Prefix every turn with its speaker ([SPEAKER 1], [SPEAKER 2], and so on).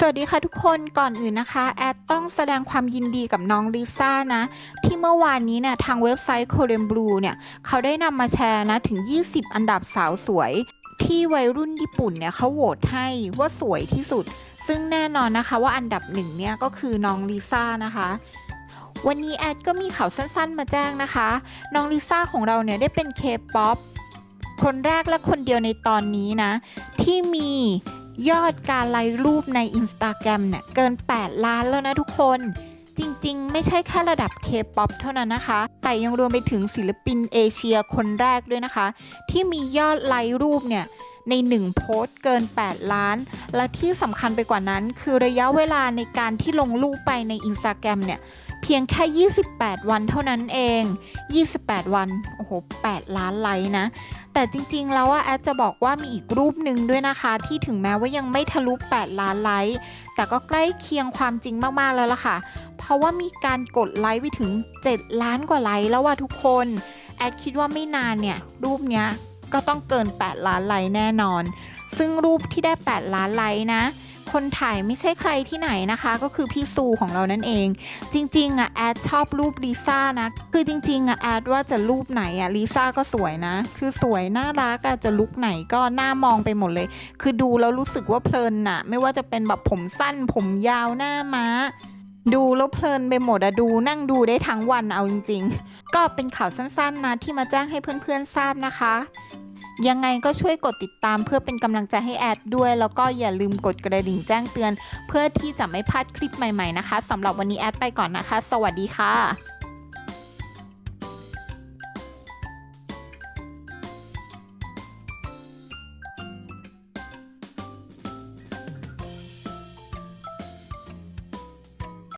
[SPEAKER 1] สวัสดีค่ะทุกคนก่อนอื่นนะคะ แอดต้องแสดงความยินดีกับน้องลิซ่านะ ที่เมื่อวานนี้เนี่ยทางเว็บไซต์ Korean Blue เนี่ยเขาได้นำมาแชร์นะ ถึง 20 อันดับสาวสวย ที่วัยรุ่นญี่ปุ่นเนี่ยเขาโหวตให้ว่าสวยที่สุด ซึ่งแน่นอนนะคะว่าอันดับหนึ่งเนี่ยก็คือน้องลิซ่านะคะวันนี้แอดก็มีข่าวสั้นๆ มาแจ้งนะคะ น้องลิซ่าของเราเนี่ยได้เป็นเคป๊อปคนแรกและคนเดียวในตอนนี้นะ ที่มี ยอดการไลค์รูปใน Instagram เนี่ยเกิน 8 ล้านแล้วนะทุกคน จริงๆ ไม่ใช่แค่ระดับ K-POP เท่านั้นนะคะ แต่ยังรวมไปถึงศิลปินเอเชียคนแรกด้วยนะคะ ที่มียอดไลค์รูปเนี่ยใน 1 โพสต์เกิน 8 ล้าน และที่สำคัญไปกว่านั้น คือระยะเวลาในการที่ลงรูปไปใน Instagram เนี่ย เพียงแค่ 28 วันเท่านั้นเอง 28 วัน โอ้โห 8 ล้านไลค์นะ แต่จริงๆ แล้วว่าแอดจะบอกว่ามีอีกรูปหนึ่งด้วยนะคะ ที่ถึงแม้ว่ายังไม่ทะลุ 8 ล้านไลค์แต่ก็ใกล้เคียงความจริงมากๆแล้วล่ะค่ะ เพราะว่ามีการกดไลค์ไปถึง 7 ล้านกว่าไลค์แล้วว่าทุกคน แอดคิดว่าไม่นานเนี่ย รูปเนี้ยก็ต้องเกิน 8 ล้านไลค์แน่นอน ซึ่งรูปที่ได้ 8 ล้านไลค์นะ คนถ่ายไม่ใช่ใครที่ไหนนะคะ ก็คือพี่ซูของเรานั่นเอง จริง ๆอะแอดชอบรูปลิซ่านะคือจริงๆอะแอดว่าจะรูปไหนอะลิซ่าก็สวยนะ คือสวยน่ารักอะจะลุกไหนก็น่ามองไปหมดเลย คือดูแล้วรู้สึกว่าเพลินน่ะ ไม่ว่าจะเป็นแบบผมสั้นผมยาวหน้าม้าดูแล้วเพลินไปหมดอะดูนั่งดูได้ทั้งวันเอาจริง ๆ ก็เป็นข่าวสั้นๆนะที่มาแจ้งให้เพื่อนๆทราบนะคะ ยังไงก็ช่วยกดติดตามเพื่อเป็นกำลังใจให้แอดด้วย แล้วก็อย่าลืมกดกระดิ่งแจ้งเตือน เพื่อที่จะไม่พลาดคลิปใหม่ๆนะคะสำหรับวันนี้แอดไปก่อนนะคะ สวัสดีค่ะ